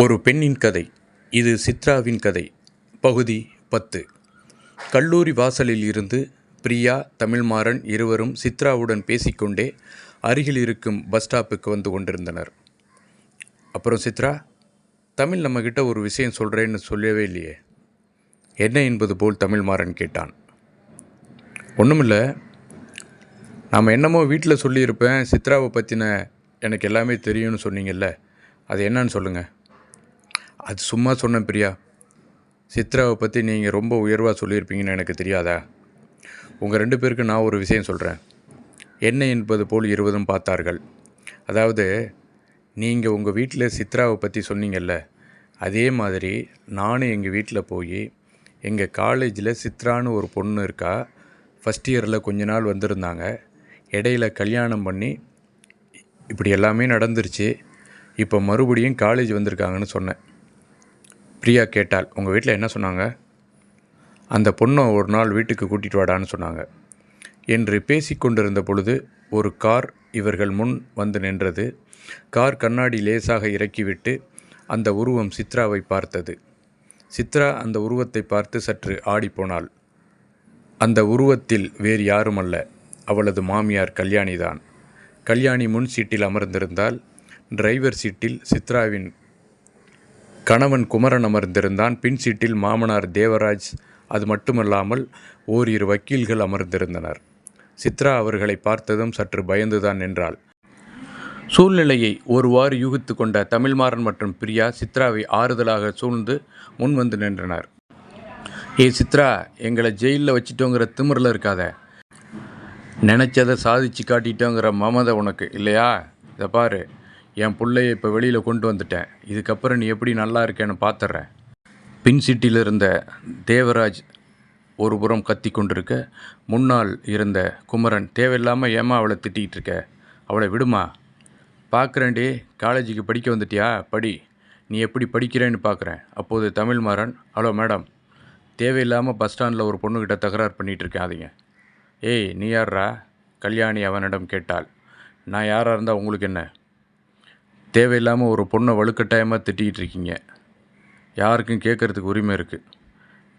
ஒரு பெண்ணின் கதை. இது சித்ராவின் கதை. பகுதி பத்து. கல்லூரி வாசலில் இருந்து பிரியா தமிழ்மாறன் இருவரும் சித்ராவுடன் பேசிக்கொண்டே அருகில் இருக்கும் பஸ் ஸ்டாப்புக்கு வந்து கொண்டிருந்தனர். அப்புறம் சித்ரா தமிழ் நம்மக்கிட்ட ஒரு விஷயம் சொல்கிறேன்னு சொல்லவே இல்லையே. என்ன என்பது போல் தமிழ்மாறன் கேட்டான். ஒன்றுமில்ல நாம் என்னமோ வீட்டில் சொல்லியிருப்பேன். சித்ராவை பற்றின எனக்கு எல்லாமே தெரியும்னு சொன்னீங்கல்ல. அது என்னன்னு சொல்லுங்கள் அது சும்மா சொன்னேன் பிரியா. சித்ராவை பற்றி நீங்கள் ரொம்ப உயர்வாக சொல்லியிருப்பீங்கன்னு எனக்கு தெரியாதா? உங்கள் ரெண்டு பேருக்கு நான் ஒரு விஷயம் சொல்கிறேன் என்ன என்பது போல் இருவதும் பார்த்தார்கள். அதாவது நீங்கள் உங்கள் வீட்டில் சித்ராவை பற்றி சொன்னீங்கல்ல அதே மாதிரி நானும் எங்கள் வீட்டில் போய் எங்கள் காலேஜில் சித்ரான்னு ஒரு பொண்ணு இருக்கா ஃபஸ்ட் இயரில் கொஞ்ச நாள் வந்திருந்தாங்க இடையில கல்யாணம் பண்ணி இப்படி எல்லாமே நடந்துருச்சு இப்போ மறுபடியும் காலேஜ் வந்திருக்காங்கன்னு சொன்னேன். பிரியா கேட்டாள் உங்கள் வீட்டில் என்ன சொன்னாங்க? அந்த பொண்ணை ஒரு நாள் வீட்டுக்கு கூட்டிகிட்டு வாடான்னு சொன்னாங்க. என்று பேசிக்கொண்டிருந்த பொழுது ஒரு கார் இவர்கள் முன் வந்து நின்றது. கார் கண்ணாடி லேசாக இறக்கிவிட்டு அந்த உருவம் சித்ராவை பார்த்தது. சித்ரா அந்த உருவத்தை பார்த்து சற்று ஆடிப்போனாள். அந்த உருவத்தில் வேறு யாரும் அல்ல அவளது மாமியார் கல்யாணிதான். கல்யாணி முன் சீட்டில் அமர்ந்திருந்தால் டிரைவர் சீட்டில் சித்ராவின் கணவன் குமரன் அமர்ந்திருந்தான். பின் சீட்டில் மாமனார் தேவராஜ் அது மட்டுமல்லாமல் ஓரிரு வக்கீல்கள் அமர்ந்திருந்தனர். சித்ரா அவர்களை பார்த்ததும் சற்று பயந்துதான் நின்றாள். சூழ்நிலையை ஒருவாறு யூகித்து கொண்ட தமிழ்மாறன் மற்றும் பிரியா சித்ராவை ஆறுதலாக சூழ்ந்து முன் வந்து நின்றனர். ஏ சித்ரா எங்களை ஜெயிலில் வச்சிட்டோங்கிற திமிரில் இருக்காத. நினச்சதை சாதிச்சு காட்டிட்டோங்கிற மமதை உனக்கு இல்லையா? இதை பாரு. என் பிள்ளைய இப்போ வெளியில் கொண்டு வந்துட்டேன். இதுக்கப்புறம் நீ எப்படி நல்லா இருக்கேன்னு பார்த்துட்றேன் பின் சிட்டியில் இருந்த தேவராஜ் ஒரு புறம் கத்தி கொண்டிருக்க முன்னால் இருந்த குமரன் தேவையில்லாமல் ஏமா அவளை திட்டிகிட்டு இருக்க? அவளை விடுமா? பார்க்குறேன்டி காலேஜுக்கு படிக்க வந்துட்டியா? படி. நீ எப்படி படிக்கிறேன்னு பார்க்குறேன் அப்போது தமிழ்மாறன் ஹலோ மேடம் தேவையில்லாமல் பஸ் ஸ்டாண்டில் ஒரு பொண்ணுக்கிட்ட தகராறு பண்ணிகிட்டு இருக்காதீங்க ஏய் நீ யார்ரா கல்யாணி அவனிடம் கேட்டாள். நான் யாராக இருந்தால் உங்களுக்கு என்ன? தேவையில்லாமல் ஒரு பொண்ணை வலுக்கட்டாயமாக திட்டிகிட்டு இருக்கீங்க யாருக்கும் கேட்குறதுக்கு உரிமை இருக்குது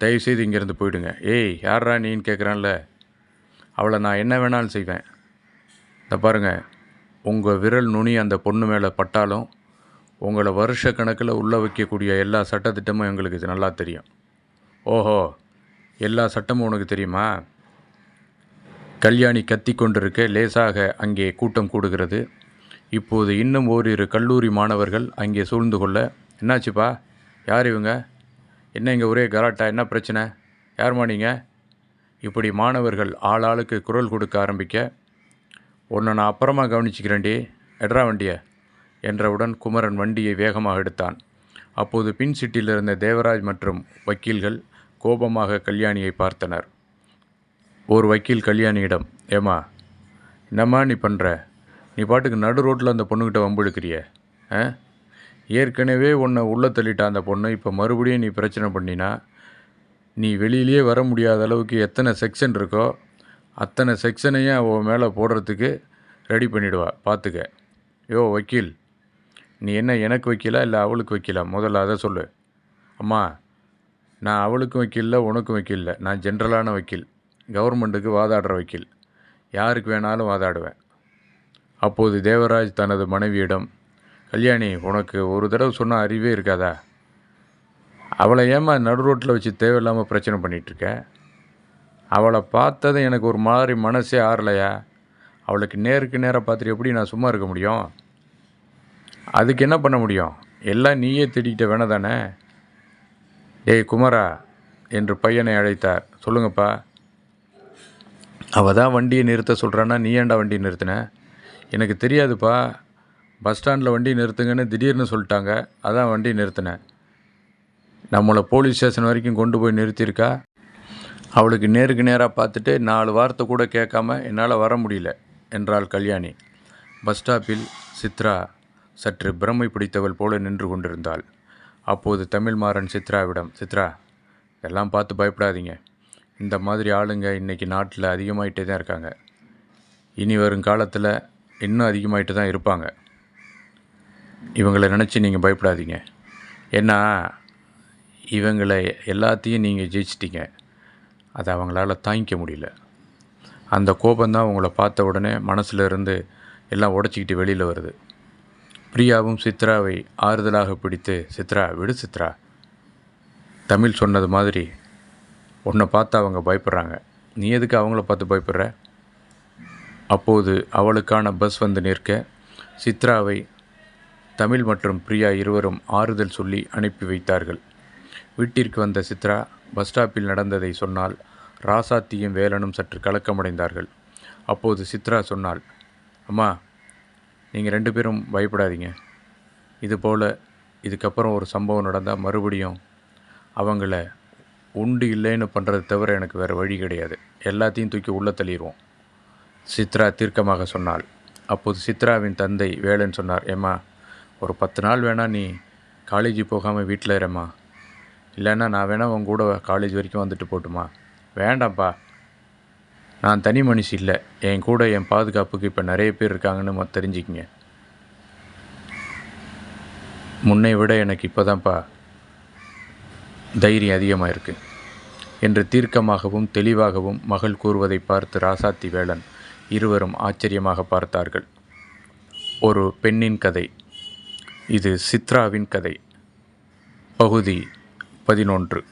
தயவுசெய்து இங்கேருந்து போயிடுங்க. ஏய் யார்ரா நீன்னு கேட்குறான்ல அவளை நான் என்ன வேணாலும் செய்வேன். இந்த பாருங்கள் உங்கள் விரல் நுனி அந்த பொண்ணு மேலே பட்டாலும் உங்களை வருஷ கணக்கில் உள்ளே வைக்கக்கூடிய எல்லா சட்டத்திட்டமும் எங்களுக்கு இது நல்லா தெரியும். ஓஹோ எல்லா சட்டமும் உனக்கு தெரியுமா? கல்யாணி கத்தி கொண்டிருக்க லேசாக அங்கே கூட்டம் கூடுகிறது. இப்போது இன்னும் ஓரிரு கல்லூரி மாணவர்கள் அங்கே சூழ்ந்து கொள்ள என்னாச்சுப்பா? யார் இவங்க? என்ன இங்கே ஒரே கலாட்டா? என்ன பிரச்சனை? யார்மா நீங்கள் இப்படி மாணவர்கள் ஆளாளுக்கு குரல் கொடுக்க ஆரம்பிக்க உன்னை நான் அப்புறமா கவனிச்சுக்கிறேன்டி. எட்ரா வண்டியை. என்றவுடன் குமரன் வண்டியை வேகமாக எடுத்தான். அப்போது பின் சீட்டில் இருந்த தேவராஜ் மற்றும் வக்கீல்கள் கோபமாக கல்யாணியை பார்த்தனர். ஒரு வக்கீல் கல்யாணியிடம் ஏமா என்னம்மா நீ பண்ணுற நீ பாட்டுக்கு நடு ரோட்டில் அந்த பொண்ணுக்கிட்ட வம்பெடுக்கிறிய ஆ? ஏற்கனவே உன்னை உள்ளே தள்ளிட்டா அந்த பொண்ணு இப்போ மறுபடியும் நீ பிரச்சனை பண்ணினா நீ வெளியிலேயே வர முடியாத அளவுக்கு எத்தனை செக்ஷன் இருக்கோ அத்தனை செக்ஷனையும் அவன் மேலே போடுறதுக்கு ரெடி பண்ணிவிடுவா பார்த்துக்க யோ வக்கீல் நீ என்ன எனக்கு வைக்கலா இல்லை அவளுக்கு வைக்கலா? முதல்ல அதை சொல்லு. அம்மா நான் அவளுக்கும் வக்கீல்ல உனக்கும் வக்கீல்ல நான் ஜென்ரலான வக்கீல் கவர்மெண்ட்டுக்கு வாதாடுற வக்கீல். யாருக்கு வேணாலும் வாதாடுவேன். அப்போது தேவராஜ் தனது மனைவியிடம் கல்யாணி உனக்கு ஒரு தடவை சொன்ன அறிவே இருக்காதா? அவளை ஏமா நடு ரோட்டில் வச்சு தேவையில்லாமல் பிரச்சனை பண்ணிகிட்ருக்க? அவளை பார்த்தது எனக்கு ஒரு மாதிரி மனசே ஆறலையா? அவளுக்கு நேருக்கு நேராக பார்த்துட்டு எப்படி நான் சும்மா இருக்க முடியும்? அதுக்கு என்ன பண்ண முடியும்? எல்லாம் நீயே திட்டிக்கிட்ட வேணா தானே? டேய் குமாரா என்று பையனை அழைத்தார். சொல்லுங்கப்பா. அவள் தான் வண்டியை நிறுத்த சொல்கிறான்னா நீ ஏன்டா வண்டியை நிறுத்தின? எனக்கு தெரியாதுப்பா. பஸ் ஸ்டாண்டில் வண்டி நிறுத்துங்கன்னு திடீர்னு சொல்லிட்டாங்க. அதான் வண்டி நிறுத்தினேன். நம்மளை போலீஸ் ஸ்டேஷன் வரைக்கும் கொண்டு போய் நிறுத்தியிருக்கா? அவளுக்கு நேருக்கு நேராக பார்த்துட்டு நாலு வார்த்தை கூட கேட்காம என்னால் வர முடியல என்றாள் கல்யாணி. பஸ் ஸ்டாப்பில் சித்ரா சற்று பிரமை பிடித்தவள் போல நின்று கொண்டிருந்தாள். அப்போது தமிழ்மாறன் சித்ராவிடம் சித்ரா எல்லாம் பார்த்து பயப்படாதீங்க. இந்த மாதிரி ஆளுங்க இன்றைக்கி நாட்டில் அதிகமாகிட்டே தான் இருக்காங்க. இனி வரும் காலத்தில் இன்னும் அதிகமாகிட்டு தான் இருப்பாங்க. இவங்களை நினச்சி நீங்கள் பயப்படாதீங்க. ஏன்னா இவங்களை எல்லாத்தையும் நீங்கள் ஜெயிச்சிட்டீங்க. அதை அவங்களால தாங்கிக்க முடியல. அந்த கோபந்தான் உங்களை பார்த்த உடனே மனசில் இருந்து எல்லாம் உடச்சிக்கிட்டு வெளியில் வருது. பிரியாவும் சித்ராவை ஆறுதலாக பிடித்து சித்ரா விடு சித்ரா. தமிழ் சொன்னது மாதிரி உன்னை பார்த்து அவங்க பயப்படுறாங்க. நீ எதுக்கு அவங்கள பார்த்து பயப்படுற? அப்போது அவளுக்கான பஸ் வந்து நிற்க சித்ராவை தமிழ் மற்றும் பிரியா இருவரும் ஆறுதல் சொல்லி அனுப்பி வைத்தார்கள். வீட்டிற்கு வந்த சித்ரா பஸ் ஸ்டாப்பில் நடந்ததை சொன்னால் ராசாத்தியும் வேலனும் சற்று கலக்கமடைந்தார்கள். அப்போது சித்ரா சொன்னாள் அம்மா நீங்கள் ரெண்டு பேரும் பயப்படாதீங்க. இது போல் இதுக்கப்புறம் ஒரு சம்பவம் நடந்தால் மறுபடியும் அவங்கள உண்டு இல்லைன்னு பண்ணுறது தவிர எனக்கு வேறு வழி கிடையாது. எல்லாத்தையும் தூக்கி உள்ளே தள்ளிடுவோம் சித்ரா தீர்க்கமாக சொன்னாள். அப்போது சித்ராவின் தந்தை வேலன் சொன்னார் ஏம்மா ஒரு பத்து நாள் வேணா நீ காலேஜ் போகாமல் வீட்டில் இரும்மா. இல்லைன்னா நான் வேணால் உன் கூட காலேஜ் வரைக்கும் வந்துட்டு போட்டுமா வேண்டாம்ப்பா. நான் தனி மனுஷி இல்லை. என் கூட என் பாதுகாப்புக்கு இப்போ நிறைய பேர் இருக்காங்கன்னு தெரிஞ்சுக்கிங்க. முன்னை விட எனக்கு இப்போதான்ப்பா தைரியம் அதிகமாக இருக்குது என்று தீர்க்கமாகவும் தெளிவாகவும் மகள் கூறுவதை பார்த்து ராசாத்தி வேலன் இருவரும் ஆச்சரியமாக பார்த்தார்கள். ஒரு பெண்ணின் கதை. இது சித்ராவின் கதை. பகுதி பதினொன்று.